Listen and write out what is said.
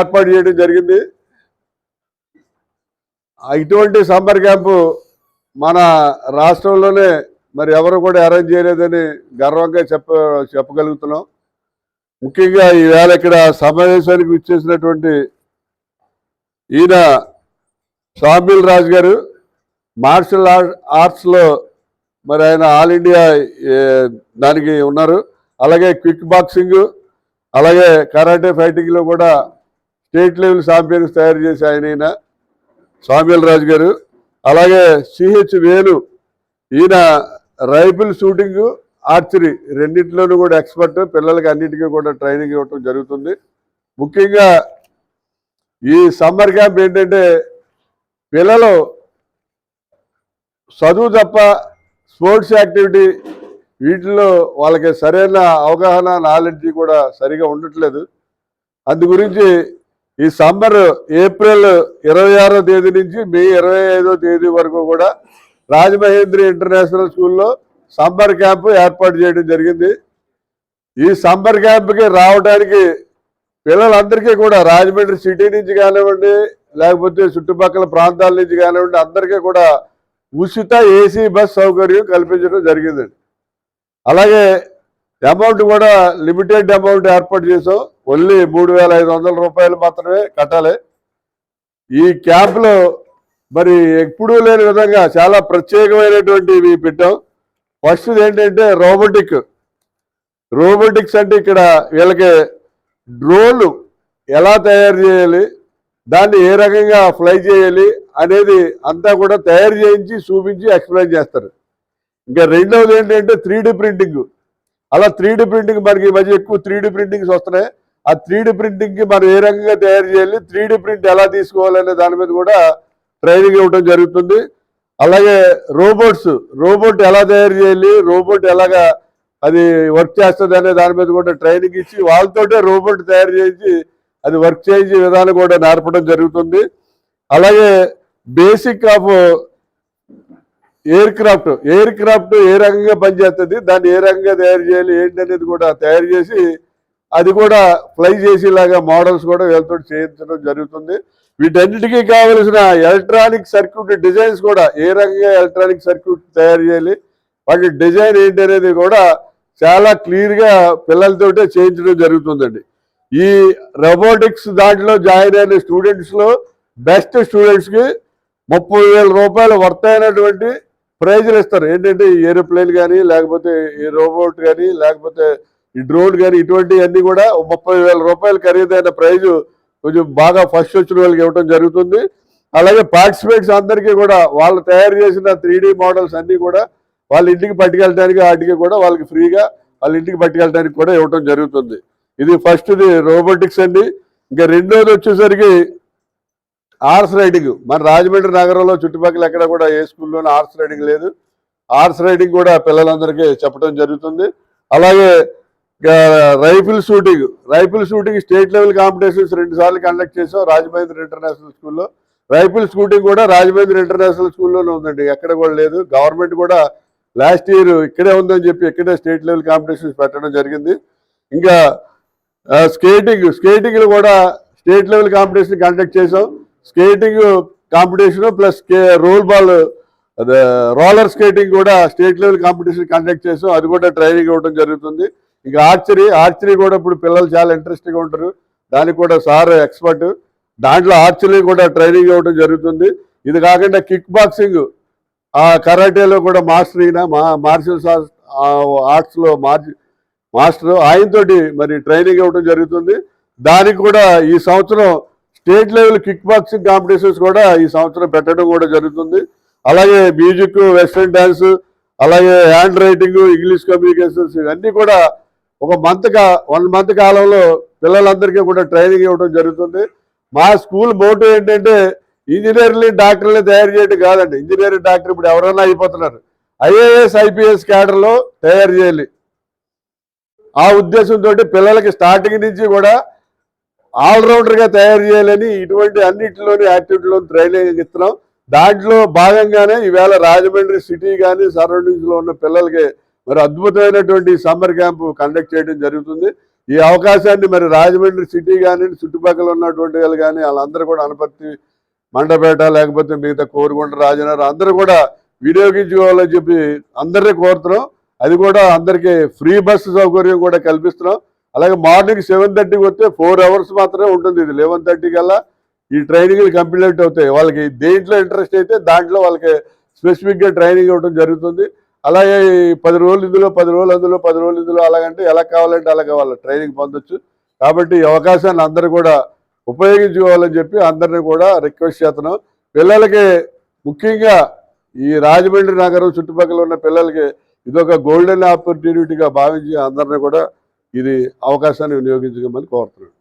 ఏర్పాటు చేయడం జరిగింది. ఇటువంటి సమ్మర్ క్యాంపు మన రాష్ట్రంలోనే మరి ఎవరు కూడా అరేంజ్ చేయలేదని గర్వంగా చెప్ప చెప్పగలుగుతున్నాం. ముఖ్యంగా ఈవేళ ఇక్కడ సమావేశానికి విచ్చేసినటువంటి ఈయన షామిల్ రాజు గారు మార్షల్ ఆర్ట్స్లో మరి ఆయన ఆల్ ఇండియా దానికి ఉన్నారు. అలాగే క్విక్ బాక్సింగ్ అలాగే కరాటే ఫైటింగ్లో కూడా స్టేట్ లెవెల్ ఛాంపియన్స్ తయారు చేసి ఆయన ఈయన రాజు గారు. అలాగే సిహెచ్ వేణు ఈయన రైఫిల్ షూటింగ్ ఆర్చరీ రెండింటిలోనూ కూడా ఎక్స్పర్ట్. పిల్లలకి అన్నిటికీ కూడా ట్రైనింగ్ ఇవ్వటం జరుగుతుంది. ముఖ్యంగా ఈ సమ్మర్ క్యాంప్ ఏంటంటే పిల్లలు చదువు తప్ప స్పోర్ట్స్ యాక్టివిటీ వీటిలో వాళ్ళకి సరైన అవగాహన నాలెడ్జ్ కూడా సరిగా ఉండట్లేదు. అందు గురించి ఈ సమ్మర్ ఏప్రిల్ ఇరవై ఆరో తేదీ నుంచి మే ఇరవై ఐదో తేదీ వరకు కూడా రాజమహేంద్రి ఇంటర్నేషనల్ స్కూల్లో సమ్మర్ క్యాంపు ఏర్పాటు చేయడం జరిగింది. ఈ సమ్మర్ క్యాంప్కి రావడానికి పిల్లలందరికీ కూడా రాజమండ్రి సిటీ నుంచి కానివ్వండి లేకపోతే చుట్టుపక్కల ప్రాంతాల నుంచి కానివ్వండి అందరికీ కూడా ఉచిత ఏసీ బస్ సౌకర్యం కల్పించడం జరిగిందండి అలాగే అమౌంట్ కూడా లిమిటెడ్ అమౌంట్ ఏర్పాటు చేసాం ఓన్లీ మూడు వేల ఐదు వందల రూపాయలు మాత్రమే కట్టాలి. ఈ క్యాంప్లో మరి ఎప్పుడూ లేని విధంగా చాలా ప్రత్యేకమైనటువంటివి పెట్టాం. ఫస్ట్ ఏంటంటే రోబోటిక్. రోబోటిక్స్ అంటే ఇక్కడ వీళ్ళకి డ్రోన్లు ఎలా తయారు చేయాలి దాన్ని ఏ రకంగా ఫ్లై చేయాలి అనేది అంతా కూడా తయారు చేయించి చూపించి ఎక్స్ప్లెయిన్ చేస్తారు. ఇంకా రెండవది ఏంటంటే త్రీ ప్రింటింగ్. అలా త్రీ ప్రింటింగ్ మనకి ఈ మధ్య ఎక్కువ త్రీ ప్రింటింగ్స్ వస్తున్నాయి. ఆ త్రీ ప్రింటింగ్కి మనం ఏ రకంగా తయారు చేయాలి త్రీ ప్రింట్ ఎలా తీసుకోవాలనే దాని మీద కూడా ట్రైనింగ్ ఇవ్వడం జరుగుతుంది. అలాగే రోబోట్స్ రోబోట్ ఎలా తయారు చేయాలి రోబోట్ ఎలాగా అది వర్క్ చేస్తుంది అనే దాని మీద కూడా ట్రైనింగ్ ఇచ్చి వాళ్ళతోటే రోబోట్ తయారు చేసి అది వర్క్ చేయించే విధానం కూడా నేర్పడం జరుగుతుంది. అలాగే basic of aircraft aircraft ఏ రకంగా పనిచేస్తుంది దాన్ని ఏ రకంగా తయారు చేయాలి ఏంటి అనేది కూడా తయారు చేసి అది కూడా ఫ్లై చేసేలాగా మోడల్స్ కూడా వీళ్ళతో చేయించడం జరుగుతుంది. వీటన్నిటికీ కావలసిన ఎలక్ట్రానిక్ సర్క్యూట్ డిజైన్స్ కూడా ఏ రకంగా ఎలక్ట్రానిక్ సర్క్యూట్ తయారు చేయాలి వాటి డిజైన్ ఏంటి అనేది కూడా చాలా క్లియర్గా పిల్లలతోటే చేయించడం జరుగుతుందండి. ఈ రోబోటిక్స్ దాంట్లో జాయిన్ అయిన స్టూడెంట్స్లో బెస్ట్ స్టూడెంట్స్కి ముప్పై వేల రూపాయలు వర్త్ అయినటువంటి ప్రైజులు ఇస్తారు. ఏంటంటే ఈ ఏరోప్లేన్ కానీ లేకపోతే ఈ రోబోట్ కానీ లేకపోతే ఈ డ్రోన్ కానీ ఇటువంటివన్నీ కూడా ముప్పై వేల రూపాయలు ఖరీదైన ప్రైజు కొంచెం బాగా ఫస్ట్ వచ్చిన వాళ్ళకి ఇవ్వడం జరుగుతుంది. అలాగే పార్టిసిపేట్స్ అందరికీ కూడా వాళ్ళు తయారు చేసిన త్రీ మోడల్స్ అన్నీ కూడా వాళ్ళ ఇంటికి పట్టుకెళ్ళడానికి వాటికి కూడా వాళ్ళకి ఫ్రీగా వాళ్ళ ఇంటికి పట్టుకెళ్ళడానికి కూడా ఇవ్వడం జరుగుతుంది. ఇది ఫస్ట్ది రోబోటిక్స్ అండి. ఇంకా రెండోది వచ్చేసరికి ఆర్స్ రైడింగ్. మన రాజమండ్రి నగరంలో చుట్టుపక్కల ఎక్కడ కూడా ఏ స్కూల్లోనూ ఆర్స్ రైడింగ్ లేదు. ఆర్స్ రైడింగ్ కూడా పిల్లలందరికీ చెప్పడం జరుగుతుంది. అలాగే rifle shooting rifle shooting state level competitions రెండు సార్లు కండక్ట్ చేసాం రాజమహేంద్ర ఇంటర్నేషనల్ స్కూల్లో. రైఫిల్ షూటింగ్ కూడా రాజమహేంద్ర ఇంటర్నేషనల్ స్కూల్లోనే ఉందండి ఎక్కడ కూడా లేదు. గవర్నమెంట్ కూడా లాస్ట్ ఇయర్ ఇక్కడే ఉందని చెప్పి ఇక్కడే స్టేట్ లెవెల్ కాంపిటీషన్స్ పెట్టడం జరిగింది. ఇంకా స్కేటింగ్ స్కేటింగ్ కూడా స్టేట్ లెవెల్ కాంపిటీషన్ కండక్ట్ చేసాం skating competition plus roll ball అదే రోలర్ స్కేటింగ్ కూడా స్టేట్ లెవెల్ కాంపిటీషన్ కండక్ట్ చేసాం అది కూడా ట్రైనింగ్ ఇవ్వడం జరుగుతుంది. ఇంకా ఆర్చరీ ఆర్చరీ కూడా ఇప్పుడు పిల్లలు చాలా ఇంట్రెస్ట్గా ఉంటారు. దానికి కూడా సార్ ఎక్స్పర్ట్ దాంట్లో ఆర్చరీ కూడా ట్రైనింగ్ ఇవ్వడం జరుగుతుంది. ఇది కాకుండా కిక్ బాక్సింగ్ ఆ కరాటేలో కూడా మాస్టర్ అయిన మా మార్షల్ ఆర్ట్స్లో మార్చి మాస్టర్ ఆయనతోటి మరి ట్రైనింగ్ ఇవ్వడం జరుగుతుంది. దానికి కూడా ఈ సంవత్సరం state level kick boxing competitions కూడా ఈ సంవత్సరం పెట్టడం కూడా జరుగుతుంది. అలాగే మ్యూజిక్ వెస్ట్రన్ డ్యాన్స్ అలాగే హ్యాండ్ రైటింగ్ ఇంగ్లీష్ కమ్యూనికేషన్స్ ఇవన్నీ కూడా ఒక మంత్ కా వన్ మంత్ కాలంలో పిల్లలందరికీ కూడా ట్రైనింగ్ ఇవ్వడం జరుగుతుంది. మా స్కూల్ మోటో ఏంటంటే ఇంజనీర్లు డాక్టర్లు తయారు చేయడం కాదండి. ఇంజనీరింగ్ డాక్టర్ ఇప్పుడు ఎవరైనా అయిపోతున్నారు. ఐఏఎస్ ఐపీఎస్ క్యాడర్లో తయారు చేయాలి. ఆ ఉద్దేశంతో పిల్లలకి స్టార్టింగ్ నుంచి కూడా ఆల్రౌండర్గా తయారు చేయాలని ఇటువంటి అన్నింటిలోని యాక్టివిటీలోని ట్రైనింగ్ ఇస్తున్నాం దాంట్లో భాగంగానే ఈవేళ రాజమండ్రి సిటీ కానీ సరౌండింగ్స్లో ఉన్న పిల్లలకి మరి అద్భుతమైనటువంటి సమ్మర్ క్యాంప్ కండక్ట్ చేయడం జరుగుతుంది. ఈ అవకాశాన్ని మరి రాజమండ్రి సిటీ కానీ చుట్టుపక్కల ఉన్నటువంటి వాళ్ళు కానీ వాళ్ళందరూ కూడా అనపర్తి మండపేట లేకపోతే మిగతా కోరుకొండ రాజనగర్ అందరూ కూడా వినియోగించుకోవాలని చెప్పి అందరినీ కోరుతున్నాం. అది కూడా అందరికీ ఫ్రీ బస్సు సౌకర్యం కూడా కల్పిస్తున్నాం. అలాగే మార్నింగ్ సెవెన్ థర్టీకి వస్తే ఫోర్ అవర్స్ మాత్రమే ఉంటుంది. ఇది లెవెన్ థర్టీ కల్లా ఈ ట్రైనింగ్లు కంప్లీట్ అవుతాయి. వాళ్ళకి దేంట్లో ఇంట్రెస్ట్ అయితే దాంట్లో వాళ్ళకి స్పెసిఫిక్గా ట్రైనింగ్ ఇవ్వడం జరుగుతుంది. అలాగే పది రోజులు ఇందులో పది రోజులు అందులో పది రోజులు ఇందులో అలాగంటే ఎలా కావాలంటే అలాగే వాళ్ళ ట్రైనింగ్ పొందొచ్చు. కాబట్టి ఈ అవకాశాన్ని అందరూ కూడా ఉపయోగించుకోవాలని చెప్పి అందరినీ కూడా రిక్వెస్ట్ చేస్తున్నాం. పిల్లలకి ముఖ్యంగా ఈ రాజమండ్రి నగరం చుట్టుపక్కల ఉన్న పిల్లలకి ఇదొక గోల్డెన్ ఆపర్చునిటీగా భావించి అందరినీ కూడా ఇది అవకాశాన్ని వినియోగించుకోమని కోరుతున్నాను